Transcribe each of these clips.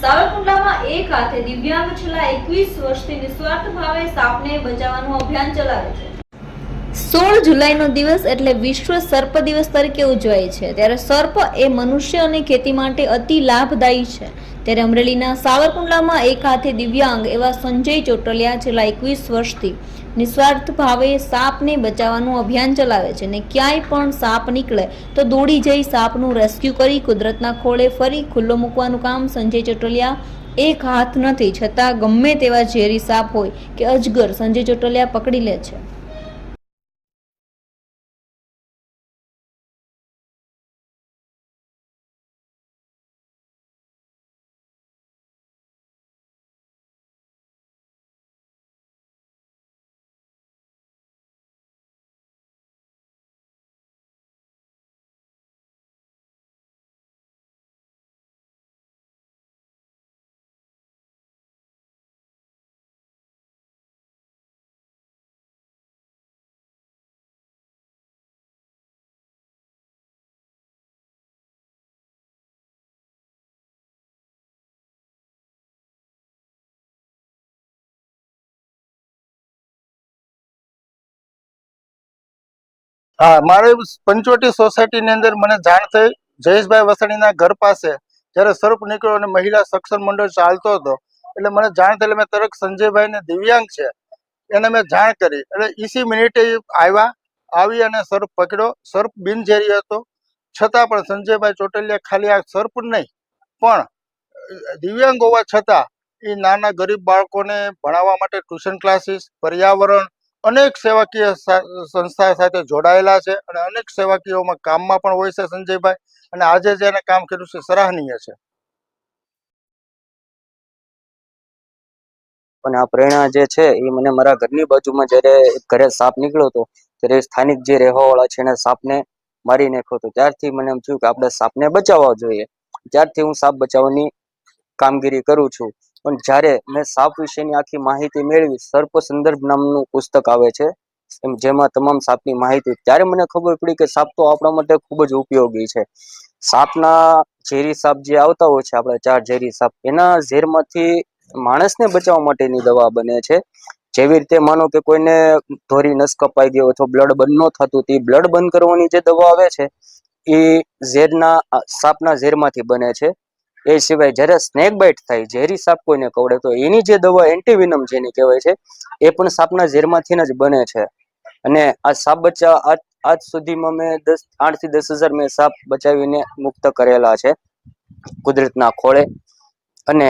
સાવરકુંડલામાં એક હાથે દિવ્યાંગ છેલ્લા એકવીસ વર્ષથી નિસ્વાર્થ ભાવે સાપને બચાવવાનું અભિયાન ચલાવે છે. સોળ જુલાઈનો દિવસ એટલે વિશ્વ સર્પ દિવસ તરીકે ઉજવાય છે. ત્યારે સર્પ એ મનુષ્ય અને ખેતી માટે અતિ લાભદાયી છે. ત્યારે અમરેલીના સાવરકુંડલામાં એક હાથે દિવ્યાંગ એવા સંજય ચોટલિયા છેલ્લા એકવીસ વર્ષથી નિસ્વાર્થ ભાવે સાપને બચાવવાનું અભિયાન ચલાવે છે અને ક્યાંય પણ સાપ નીકળે તો દોડી જઈ સાપનું રેસ્ક્યુ કરી કુદરતના ખોળે ફરી ખુલ્લો મૂકવાનું કામ સંજય ચોટલિયા એક હાથ નથી. છતાં ગમે તેવા ઝેરી સાપ હોય કે અજગર સંજય ચોટલિયા પકડી લે છે. હા, મારે પંચવટી સોસાયટીની અંદર મને જાણ થઈ. જયેશભાઈ વસાણીના ઘર પાસે જ્યારે સર્પ નીકળ્યો અને મહિલા સક્ષમ મંડળ ચાલતો હતો. એટલે મને જાણ થઈ મેં તરત સંજયભાઈને દિવ્યાંગ છે. એને મેં જાણ કરી. એટલે ઈસી મિનિટે આવ્યા, આવી અને સર્પ પકડ્યો. સર્પ બિનઝેરી હતો. છતાં પણ સંજયભાઈ ચોટલિયા ખાલી આ સર્પ નહીં, પણ દિવ્યાંગ હોવા છતાં એ નાના ગરીબ બાળકોને ભણાવવા માટે ટ્યુશન ક્લાસીસ, પર્યાવરણ અનેક સેવાકીય સંસ્થા સાથે જોડાયેલા છે અને અનેક સેવાકીયોમાં કામમાં પણ હોય છે સંજયભાઈ. અને આજે જેને કામ કર્યું છે સરાહનીય છે. અને આ પ્રેરણા જે છે એ મને મારા ઘરની બાજુમાં જ્યારે ઘરે સાપ નીકળ્યો હતો, ત્યારે સ્થાનિક જે રહેવાવાળા છે એને સાપને મારી નાખ્યો હતો. ત્યારથી મને એમ થયું કે આપણે સાપને બચાવવા જોઈએ. ત્યારથી હું સાપ બચાવવાની કામગીરી કરું છું. પણ જ્યારે મેં સાપ વિશેની આખી માહિતી મેળવી સર્પ સંદર્ભ નામનું પુસ્તક આવે છે, એમ જેમાં તમામ સાપની માહિતી, ત્યારે મને ખબર પડી કે સાપ તો આપણા માટે ખૂબ જ ઉપયોગી છે. સાપના ઝેરી સાપ જે આવતા હોય છે, આપણા ચાર ઝેરી સાપ, એના ઝેરમાંથી માણસને બચાવવા માટેની દવા બને છે. જેવી રીતે માનો કે કોઈને ધોરી નસ કપાઈ ગયો અથવા બ્લડ બંધ ન થતું, તે બ્લડ બંધ કરવાની જે દવા આવે છે એ ઝેરના, સાપના ઝેરમાંથી બને છે. એ સિવાય જ્યારે સ્નેક બાઇટ થાય, ઝેરી સાપ કોઈને કવડે તો એની જે દવા એન્ટીવિનમ જેની કહેવાય છે, એ પણ સાપના ઝેરમાંથી જ બને છે. અને આ સાપ બચ્ચા આજ સુધીમાં મેં દસ આઠથી દસ હજાર મેં સાપ બચાવીને મુક્ત કરેલા છે, કુદરતના ખોળે. અને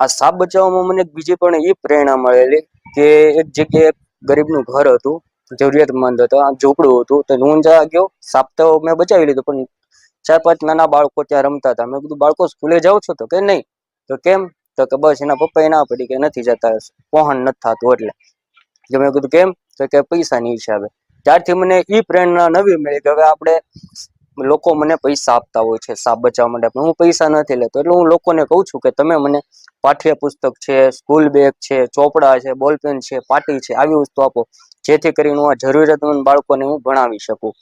આ સાપ બચાવવામાં મને બીજી પણ એ પ્રેરણા મળેલી કે એક જગ્યાએ ગરીબનું ઘર હતું, જરૂરિયાતમંદ હતા ઝૂંપડું હતું, તો હું જ્યાં ગયો, સાપ તો મેં બચાવી લીધો, પણ ચાર પાંચ નાના બાળકો ત્યાં રમતા હતા. મેં કીધું, બાળકો, સ્કૂલે જાઓ છો તો કે નહીં? તો કેમ? તો કે બસ, એના પપ્પા ના પડી કે નથી જતા પહોંચ નથી થતું એટલે. મેં કીધું, કેમ? તો કે પૈસાની હિસાબે. ત્યારથી મને એ પ્રેરણા નવી મળી કે હવે આપણે લોકો મને પૈસા આપતા હોય છે, સાપ બચાવવા માટે. પણ હું પૈસા નથી લેતો. એટલે હું લોકોને કહું છું કે તમે મને પાઠ્યપુસ્તક છે, સ્કૂલ બેગ છે, ચોપડા છે, બોલપેન છે, પાટી છે, આવી વસ્તુ આપો. જેથી કરીને હું આ જરૂરિયાતમંદ બાળકોને હું ભણાવી શકું.